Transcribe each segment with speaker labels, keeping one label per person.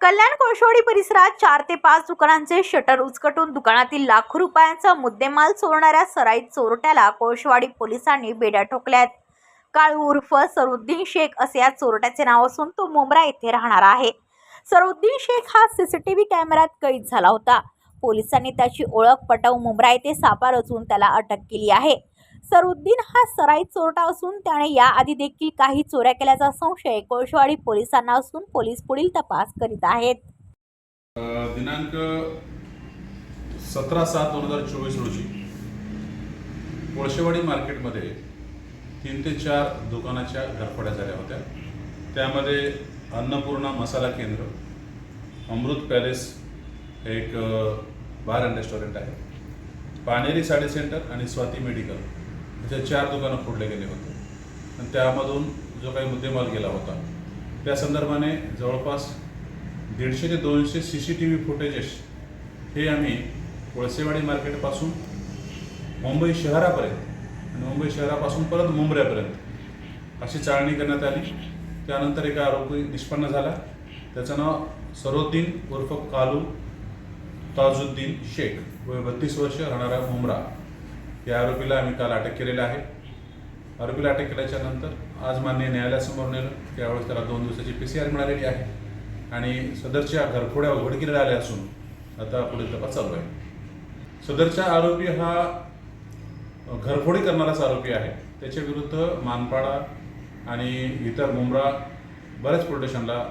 Speaker 1: कल्याण कोळशवाडी परिसरात चार ते पाच दुकानांचे शटर उचकटून दुकानातील लाखो रुपयांचा मुद्देमाल चोरणाऱ्या सराईत चोरट्याला कोळशवाडी पोलिसांनी बेड्या ठोकल्यात. काळू उर्फ सरुद्दीन शेख असे या चोरट्याचे नाव असून तो मुंब्रा येथे राहणार आहे. सरुद्दीन शेख हा सीसीटीव्ही कॅमेऱ्यात कैद झाला होता. पोलिसांनी त्याची ओळख पटवून मुंब्रा येथे सापा रचून त्याला अटक केली आहे. सरुद्दीन हा सराई चोरटा असून त्याने याआधी देखील काही चोऱ्या केल्याचा संशय कोळशेवाडी पोलिसांना असून पोलीस पुढील तपास करीत आहेत.
Speaker 2: दिनांक सतरा सात दोन हजार चोवीस रोजी कोळशेवाडी मार्केटमध्ये तीन ते चार दुकानाच्या घरफड्या झाल्या होत्या. त्यामध्ये अन्नपूर्णा मसाला केंद्र अमृत पॅलेस एक बार अँड रेस्टॉरंट आहे. पानेरी साडी सेंटर आणि स्वाती मेडिकल. असे चार दुकानं फोडले गेले होते. आणि त्यामधून जो काही मुद्देमाल गेला होता त्या संदर्भाने जवळपास दीडशे ते दोनशे C C T V footages हे आम्ही कोळसेवाडी मार्केटपासून मुंबई शहरापर्यंत आणि मुंबई शहरापासून परत मुंबऱ्यापर्यंत अशी चाळणी करण्यात आली. त्यानंतर एका आरोपी निष्पन्न झाला. त्याचं नाव सरोद्दीन उर्फ कालू ताजुद्दीन शेख. वय बत्तीस वर्ष राहणारा मुमरा या आरोपीला आम्ही काल अटक केलेला आहे. आरोपीला अटक केल्याच्यानंतर आज मान्य न्यायालयासमोर नेलं. त्यावेळेस त्याला दोन दिवसाची पी सी आर मिळालेली आहे. आणि सदरच्या घरफोड्या उघडकीला आल्या असून आता पुढील तपास चालू आहे. सदरचा आरोपी हा घरफोडी करणाराच आरोपी आहे. त्याच्या विरुद्ध मानपाडा आणि इतर मुंब्रा बऱ्याच पोलीस स्टेशनला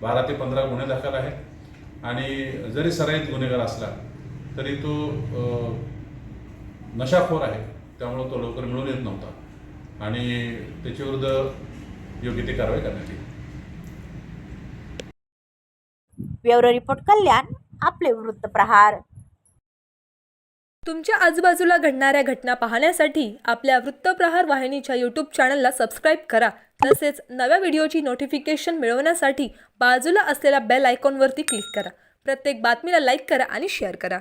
Speaker 2: बारा ते पंधरा गुन्हे दाखल आहेत. आणि जरी सराईत गुन्हेगार असला तरी तो नशाखोर आहे. त्यामुळं तो लवकर मिळून येत नव्हता. आणि त्याच्याविरुद्ध योग्य ती कारवाई करण्यात येईल.
Speaker 1: ब्युरो रिपोर्ट कल्याण आपले वृत्तप्रहार
Speaker 3: तुमच्या आजूबाजूला घडणाऱ्या घटना पाहण्यासाठी आपल्या वृत्तप्रहार वाहिनीच्या यूट्यूब चॅनलला सबस्क्राईब करा. तसेच नव्या व्हिडिओची नोटिफिकेशन मिळवण्यासाठी बाजूला असलेल्या बेल आयकॉनवरती क्लिक करा. प्रत्येक बातमीला लाईक करा आणि शेअर करा.